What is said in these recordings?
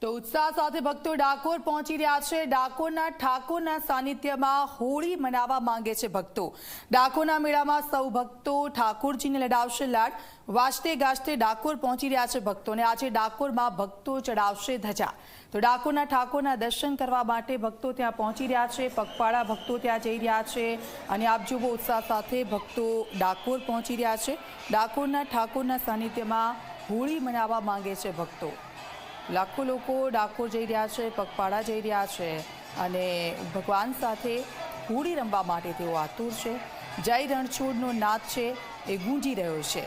તો ઉત્સાહ સાથે ભક્તો ડાકોર પહોંચી રહ્યા છે. ડાકોરના ઠાકોરના સાનિધ્યમાં હોળી મનાવવા માંગે છે ભક્તો. ડાકોરના મેળામાં સૌ ભક્તો ઠાકોરજીને લડાવશે લાડ. વાજતે ગાજતે ડાકોર પહોંચી રહ્યા છે ભક્તોને આજે ડાકોરમાં ભક્તો ચડાવશે ધજા. તો ડાકોરના ઠાકોરના દર્શન કરવા માટે ભક્તો ત્યાં પહોંચી રહ્યા છે. પગપાળા ભક્તો ત્યાં જઈ રહ્યા છે અને આપ જુઓ ઉત્સાહ સાથે ભક્તો ડાકોર પહોંચી રહ્યા છે. ડાકોરના ઠાકોરના સાનિધ્યમાં હોળી મનાવવા માંગે છે ભક્તો. લાખો લોકો ડાકોર જઈ રહ્યા છે, પગપાળા જઈ રહ્યા છે અને ભગવાન સાથે હોળી રમવા માટે તેઓ આતુર છે. જય રણછોડનો નાદ છે એ ગુંજી રહ્યો છે.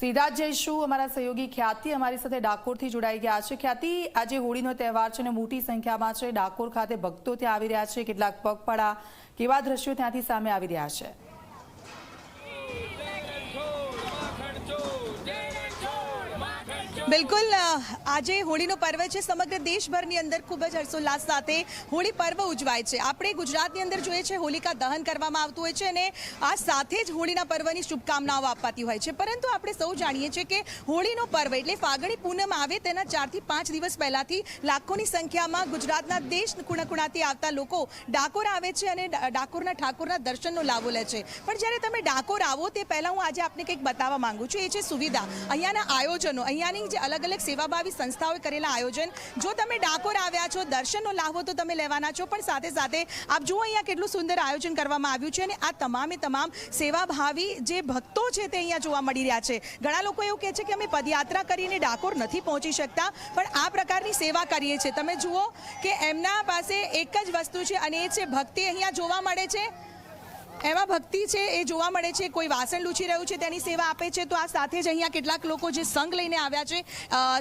સીધા જ જઈશું અમારા સહયોગી ખ્યાતિ અમારી સાથે ડાકોરથી જોડાઈ ગયા છે. ખ્યાતિ, આજે હોળીનો તહેવાર છે અને મોટી સંખ્યામાં છે. ડાકોર ખાતે ભક્તો ત્યાં આવી રહ્યા છે. કેટલાક પગપાળા કેવા દ્રશ્યો ત્યાંથી સામે આવી રહ્યા છે? બિલકુલ આજે હોળીનો પર્વ છે. સમગ્ર દેશભરની અંદર ખૂબ જ હર્ષોલ્લાસ સાથે હોળી પર્વ ઉજવાય છે. આપણે ગુજરાતની અંદર જોઈએ છે, હોલિકા દહન કરવામાં આવતું હોય છે અને આ સાથે જ હોળીના પર્વની શુભકામનાઓ અપાતી હોય છે. પરંતુ આપણે સૌ જાણીએ છીએ કે હોળીનો પર્વ એટલે ફાગણી પૂનમ આવે તેના ચારથી પાંચ દિવસ પહેલાંથી લાખોની સંખ્યામાં ગુજરાતના દેશ ખૂણાખૂણાથી આવતા લોકો ડાકોર આવે છે અને ડાકોરના ઠાકોરના દર્શનનો લાભો લે છે. પણ જ્યારે તમે ડાકોર આવો તે પહેલાં હું આજે આપને કંઈક બતાવવા માંગુ છું. એ છે સુવિધા. અહીંયાના આયોજનો. અહીંયાની જે અલગ અલગ સેવાભાવી સંસ્થાઓએ કરેલા આયોજન. જો તમે ડાકોર આવ્યા છો, દર્શનનો લાભો તો તમે લેવાના છો, પણ સાથે સાથે આપ જુઓ અહીંયા કેટલું સુંદર આયોજન કરવામાં આવ્યું છે અને આ તમામે તમામ સેવાભાવી જે ભક્તો છે તે અહીંયા જોવા મળી રહ્યા છે. ઘણા લોકો એવું કહે છે કે અમે પદયાત્રા કરીને ડાકોર નથી પહોંચી શકતા, પણ આ પ્રકારની સેવા કરીએ છીએ. તમે જુઓ કે એમના પાસે એક જ વસ્તુ છે અને એ છે ભક્તિ. અહીંયા જોવા મળે છે એમાં ભક્તિ છે એ જોવા મળે છે, કોઈ વાસણ લૂછી રહ્યું છે, તેની સેવા આપે છે, તો આ સાથે જ અહીંયા કેટલાક લોકો જે સંઘ લઈને આવ્યા છે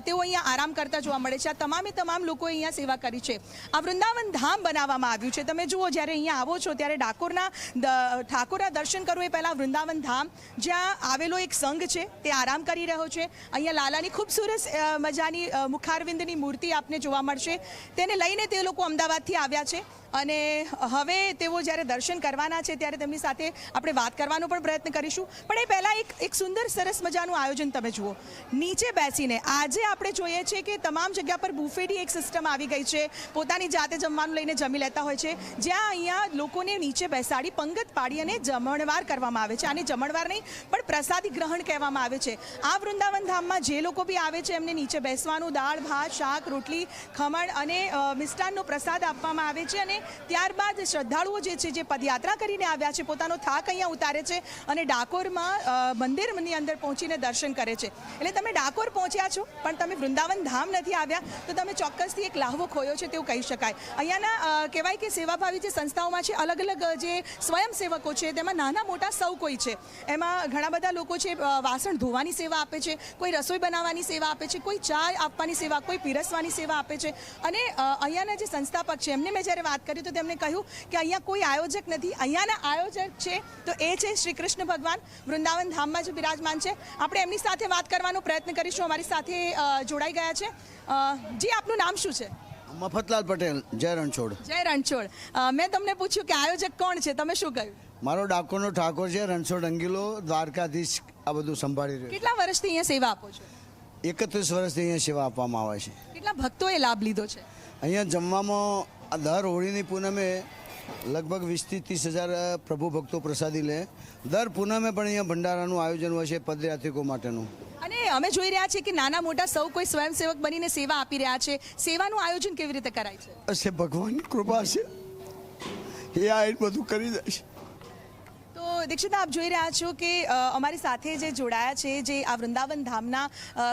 તેઓ અહીંયા આરામ કરતા જોવા મળે છે. આ તમામે તમામ લોકો અહીંયા સેવા કરી છે. આ વૃંદાવન ધામ બનાવવામાં આવ્યું છે. તમે જુઓ, જ્યારે અહીંયા આવો છો, ત્યારે ડાકોરના ઠાકોરના દર્શન કરવું એ પહેલાં વૃંદાવન ધામ. જ્યાં આવેલો એક સંઘ છે, તે આરામ કરી રહ્યો છે. અહીંયા લાલાની ખૂબસૂરત મજાની મુખારવિંદની મૂર્તિ આપને જોવા મળશે. તેને લઈને તે લોકો અમદાવાદથી આવ્યા છે. અને હવે તેઓ જ્યારે દર્શન કરવાના છે, ત્યારે તેમની સાથે આપણે વાત કરવાનો પણ પ્રયત્ન કરીશું. પણ એ પહેલાં એક એક સુંદર, સરસ મજાનું આયોજન તમે જુઓ. નીચે બેસીને આજે આપણે જોઈએ છીએ કે તમામ જગ્યા પર બુફેની એક સિસ્ટમ આવી ગઈ છે. પોતાની જાતે જમવાનું લઈને જમી લેતા હોય છે. જ્યાં અહીંયા લોકોને નીચે બેસાડી પંગત પાડી અને જમણવાર કરવામાં આવે છે. આને જમણવાર નહીં, પણ પ્રસાદી ગ્રહણ કહેવામાં આવે છે. આ વૃંદાવન ધામમાં જે લોકો બી આવે છે, એમને નીચે બેસવાનું દાળ, ભાત, શાક, રોટલી, ખમણ અને મિષ્ટાનનો પ્રસાદ આપવામાં આવે છે અને ત્યારબાદ શ્રદ્ધાળુઓ જે છે, જે પદયાત્રા કરીને આવ્યા છે, પોતાનો થાક અહીંયા ઉતારે છે અને ડાકોરમાં મંદિરની અંદર પહોંચીને દર્શન કરે છે. એટલે તમે ડાકોર પહોંચ્યા છો, પણ તમે વૃંદાવન ધામ નથી આવ્યા, તો તમે ચોક્કસથી એક લાહવો ખોયો છે તેવું કહી શકાય. અહીંયાના કહેવાય કે સેવાભાવી જે સંસ્થાઓમાં છે અલગ અલગ જે સ્વયંસેવકો છે, તેમાં નાના મોટા સૌ કોઈ છે. એમાં ઘણા બધા લોકો છે વાસણ ધોવાની સેવા આપે છે, કોઈ રસોઈ બનાવવાની સેવા આપે છે, કોઈ ચા આપવાની સેવા, કોઈ પીરસવાની સેવા આપે છે. અને અહીંયાના જે સંસ્થાપક છે, એમને મેં જ્યારે વાત કરી તો તેમણે કહ્યું કે અહીંયા કોઈ આયોજક નથી. અહીંયાના આયોજક છે તો એ છે શ્રી કૃષ્ણ ભગવાન. વૃંદાવન ધામમાં જે બિરાજમાન છે. આપણે એમની સાથે વાત કરવાનો પ્રયત્ન કરીશું. અમારી સાથે જોડાઈ ગયા છે. જી આપનું નામ શું છે? મફતલાલ પટેલ. જય રણછોડ. જય રણછોડ. મેં તમને પૂછ્યું કે આયોજક કોણ છે? તમે શું કહ્યું? મારો ડાકોરનો ઠાકોર છે રણછોડ અંગીલો દ્વારકાધીશ આ બધું સંભાળી રહ્યો કેટલા વર્ષથી અહીંયા સેવા આપો છો? એકત્રીસ વર્ષથી અહીંયા સેવા આપવામાં આવે છે. કેટલા ભક્તોએ લાભ લીધો છે? અહીંયા જમવામાં આ દર હોળીની પૂનમે લગભગ વીસથી ત્રીસ હજાર પ્રભુ ભક્તો પ્રસાદી લે. દર પૂનમે પણ અહીંયા ભંડારાનું આયોજન હોય છે પદયાત્રિકો માટેનું. અને અમે જોઈ રહ્યા છીએ કે નાના મોટા સૌ કોઈ સ્વયંસેવક બનીને સેવા આપી રહ્યા છે. સેવાનું આયોજન કેવી રીતે કરાય છે? ભગવાનની કૃપા છે એ આ બધું કરી દે છે દીક્ષિત, આપ જોઈ રહ્યા છો કે અમારી સાથે જે જોડાયા છે, જે આ વૃંદાવન ધામના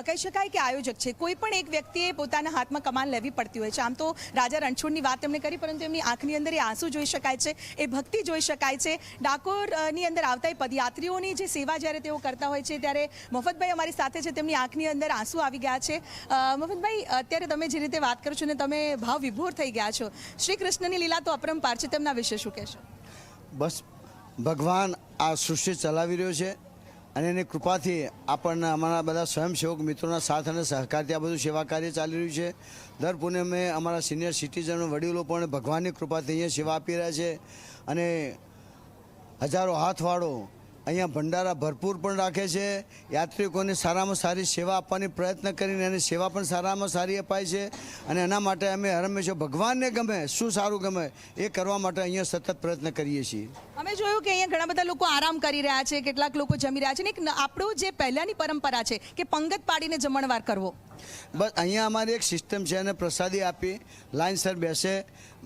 કહી શકાય કે આયોજક છે, કોઈ પણ એક વ્યક્તિએ પોતાના હાથમાં કમાન લેવી પડતી હોય છે. આમ તો રાજા રણછોડની વાત તેમણે કરી, પરંતુ એમની આંખની અંદર એ આંસુ જોઈ શકાય છે, એ ભક્તિ જોઈ શકાય છે. ડાકોરની અંદર આવતા એ પદયાત્રીઓની જે સેવા જ્યારે તેઓ કરતા હોય છે, ત્યારે મફતભાઈ અમારી સાથે છે, તેમની આંખની અંદર આંસુ આવી ગયા છે. મફતભાઈ, અત્યારે તમે જે રીતે વાત કરો છો ને, તમે ભાવ વિભોર થઈ ગયા છો. શ્રી કૃષ્ણની લીલા તો અપરંપાર છે, તેમના વિશે શું કહેશો? બસ ભગવાન આ સૃષ્ટિ ચલાવી રહ્યો છે અને એની કૃપાથી આપણને અમારા બધા સ્વયંસેવક મિત્રોના સાથ અને સહકારથી આ બધું સેવા કાર્ય ચાલી રહ્યું છે. દર પૂનમે અમારા સિનિયર સિટીઝનો વડીલો પણ ભગવાનની કૃપાથી અહીંયા સેવા આપી રહ્યા છે અને હજારો હાથવાળો અહીંયા ભંડારા ભરપૂર પણ રાખે છે. યાત્રિકોને સારામાં સારી સેવા આપવાની પ્રયત્ન કરીને અને સેવા પણ સારામાં સારી અપાય છે. અને એના માટે અમે હંમેશા ભગવાનને ગમે શું સારું ગમે એ કરવા માટે અહીંયા સતત પ્રયત્ન કરીએ છીએ. અમે જોયું કે અહીંયા ઘણા બધા લોકો આરામ કરી રહ્યા છે કેટલાક લોકો જમી રહ્યા છે ને એક આપણું જે પહેલાંની પરંપરા છે કે પંગત પાડીને જમણવાર કરવો. બસ અહીંયા અમારી એક સિસ્ટમ છે અને પ્રસાદી આપી લાઇનસર બેસે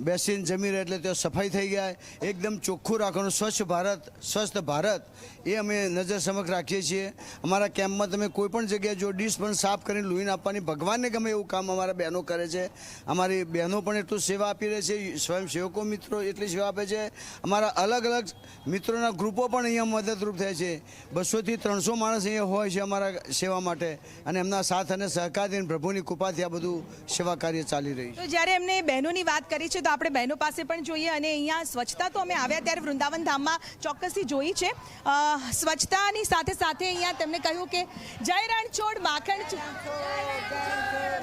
બેસીને જમી રહે એટલે ત્યાં સફાઈ થઈ જાય. એકદમ ચોખ્ખું રાખવાનું સ્વચ્છ ભારત સ્વસ્થ ભારત. એ અમે નજર સમક્ષ રાખીએ છીએ. અમારા કેમ્પમાં તમે કોઈ પણ જગ્યાએ જો ડીશ પણ સાફ કરીને લોહીને આપવાની ભગવાનને ગમે એવું કામ અમારા બહેનો કરે છે. અમારી બહેનો પણ એટલું સેવા આપી રહે છે, સ્વયંસેવકો મિત્રો એટલી સેવા આપે છે. અમારા અલગ અલગ મિત્રોના ગ્રુપો પણ અહીંયા મદદરૂપ થાય છે. બસોથી ત્રણસો માણસ અહીંયા હોય છે અમારા સેવા માટે અને એમના સાથ અને સહકારથી પ્રભુની કૃપાથી આ બધું સેવા કાર્ય ચાલી રહ્યું છે. જ્યારે એમને બહેનોની વાત કરી છે, તો આપણે બહેનો પાસે પણ જોઈએ અને અહીંયા સ્વચ્છતા તો અમે આવ્યા ત્યારે વૃંદાવન ધામમાં ચોક્કસથી જોઈ છે. સ્વચ્છતાની સાથે સાથે અહીંયા તેમણે કહ્યું કે જય રણછોડ માખણ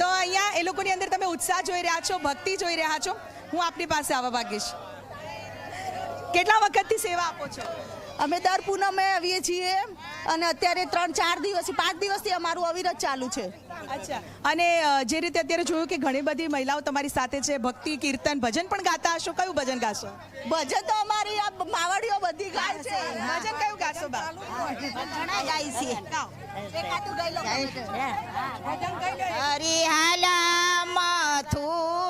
તો અહીંયા એ લોકોની અંદર તમે ઉત્સાહ જોઈ રહ્યા છો ભક્તિ જોઈ રહ્યા છો. હું આપની પાસે આવવા માંગીશ. કેટલા વખતથી સેવા આપો છો? અમે દર પૂનમે આવીએ છીએ અને અત્યારે ત્રણ ચાર દિવસથી પાંચ દિવસથી અમારું અવિરત ચાલુ છે. અચ્છા. અને જે રીતે અત્યારે જોયું કે ઘણી બધી મહિલાઓ તમારી સાથે છે ભક્તિ કીર્તન ભજન પણ ગાતા હશો. કયું ભજન ગાશો? ભજન તો અમારી આ માવડીઓ બધી ગાય છે. ભજન હરિહાલા મથુરાની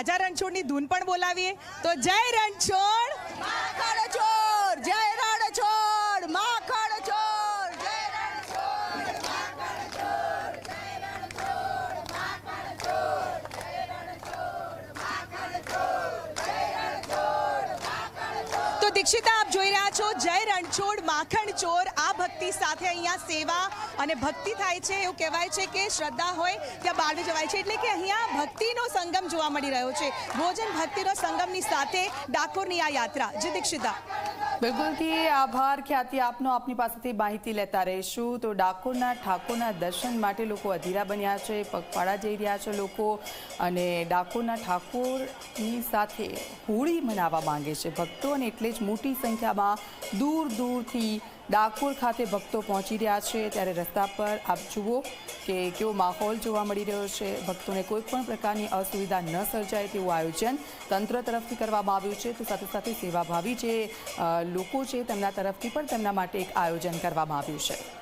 રાજા રણછોડની ધૂન પણ બોલાવીએ. તો જય રણછોડ માખણ ચોર જય રણછોડ માખણ ચોર જય રણછોડ તો દીક્ષિતા, આપ જોઈ રહ્યા છો જય રણછોડ, માખણ ચોર. આ ભક્તિ સાથે અહીંયા સેવા અને ભક્તિ થાય છે. એવું કહેવાય છે કે શ્રદ્ધા હોય ત્યાં બાળવી જવાય છે. એટલે કે અહીંયા ભક્તિનો સંગમ જોવા મળી રહ્યો છે. ભોજન ભક્તિનો સંગમની સાથે ડાકોરની આ યાત્રા. જે દીક્ષિતા. બિલકુલથી આભાર. ખ્યાતિ આપનો. આપની પાસેથી માહિતી લેતા રહીશું. તો ડાકોરના ઠાકોરના દર્શન માટે લોકો અધીરા બન્યા છે. પગપાળા જઈ રહ્યા છે લોકો. અને ડાકોરના ઠાકોરની સાથે હોળી મનાવવા માંગે છે. ભક્તો અને એટલે જ મોટી સંખ્યામાં દૂર દૂરથી ડાકોર ખાતે ભક્તો પહોંચી રહ્યા છે ત્યારે રસ્તા પર આપ જુઓ કે કેવો માહોલ જોવા મળી રહ્યો છે. ભક્તોને કોઈ પણ પ્રકારની અસુવિધા ન સર્જાય તેવું આયોજન તંત્ર તરફથી કરવામાં આવ્યું છે. તો સાથે સાથે સેવાભાવી જે લોકો છે તેમના તરફથી પણ તેમના માટે એક આયોજન કરવામાં આવ્યું છે.